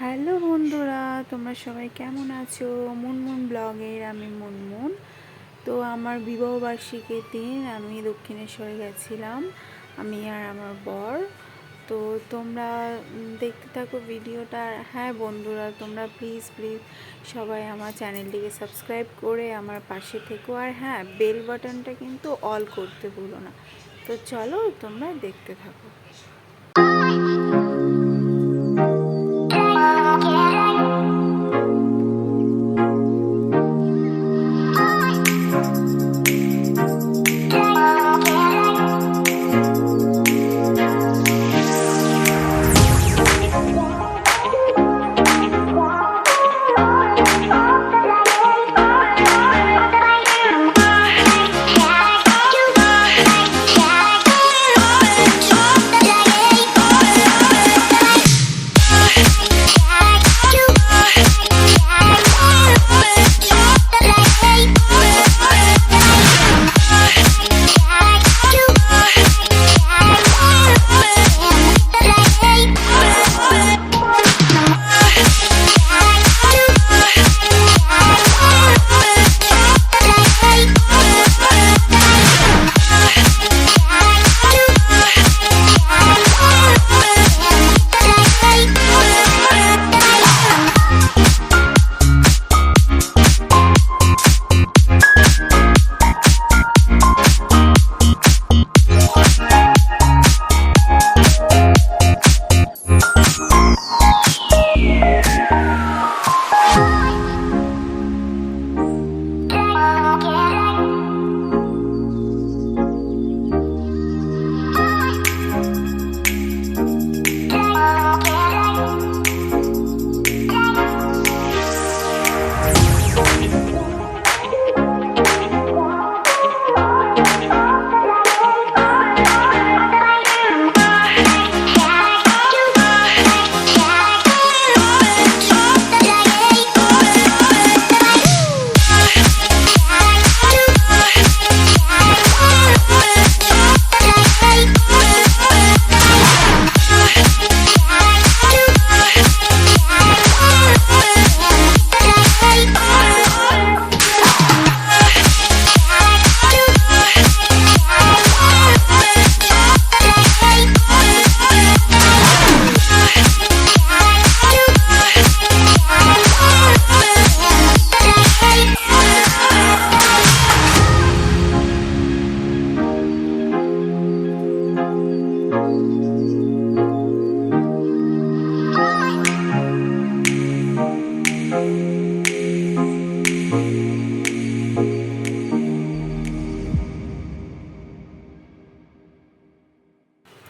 Hello বন্ধুরা, তোমরা সবাই কেমন আছো? মুনমুন ব্লগের আমি মুনমুন। তো আমার বিবাহবার্ষিকীর দিন, আমি দক্ষিণেশ্বরে গেছিলাম, আমি আর আমার বর। তো তোমরা দেখতে থাকো ভিডিওটা। হ্যাঁ বন্ধুরা, তোমরা প্লিজ প্লিজ সবাই আমার চ্যানেলটিকে সাবস্ক্রাইব করে আমার পাশে থেকো। আর হ্যাঁ বেল বাটনটা কিন্তু অল করতে ভুলো না। তো চলো তোমরা দেখতে থাকো।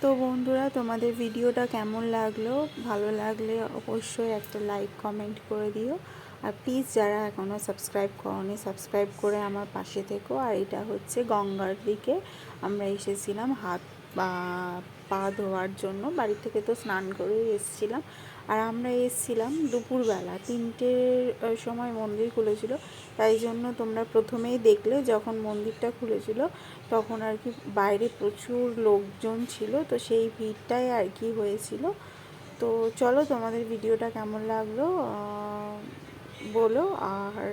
তো বন্ধুরা, তোমাদের ভিডিওটা কেমন লাগল? ভালো লাগলে অবশ্যই একটা লাইক কমেন্ট করে দিও। আর প্লিজ যারা এখনও সাবস্ক্রাইব করনি সাবস্ক্রাইব করে আমার পাশে থেকো। আর এটা হচ্ছে গঙ্গার দিকে। আমরা এসেছিলাম হাত পা ধোয়ার জন্য। বাড়ি থেকে তো স্নান করেই এসেছিলাম। আর আমরা এসেছিলাম দুপুরবেলা। তিনটের সময় মন্দির খুলেছিল। তাই জন্য তোমরা প্রথমেই দেখলে যখন মন্দিরটা খুলেছিল, তখন আর কি বাইরে প্রচুর লোকজন ছিল। তো সেই ভিড়টাই আর কি হয়েছিল। তো চলো তোমাদের ভিডিওটা কেমন লাগল বলো। আর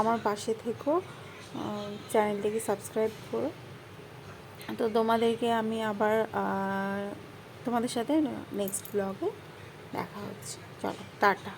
আমার পাশে থেকো চ্যানেলটিকে সাবস্ক্রাইব করো। তো তোমাদেরকে আমি আবার তোমাদের সাথে নেক্সট ব্লগে দেখা হচ্ছে। চলো টাটা।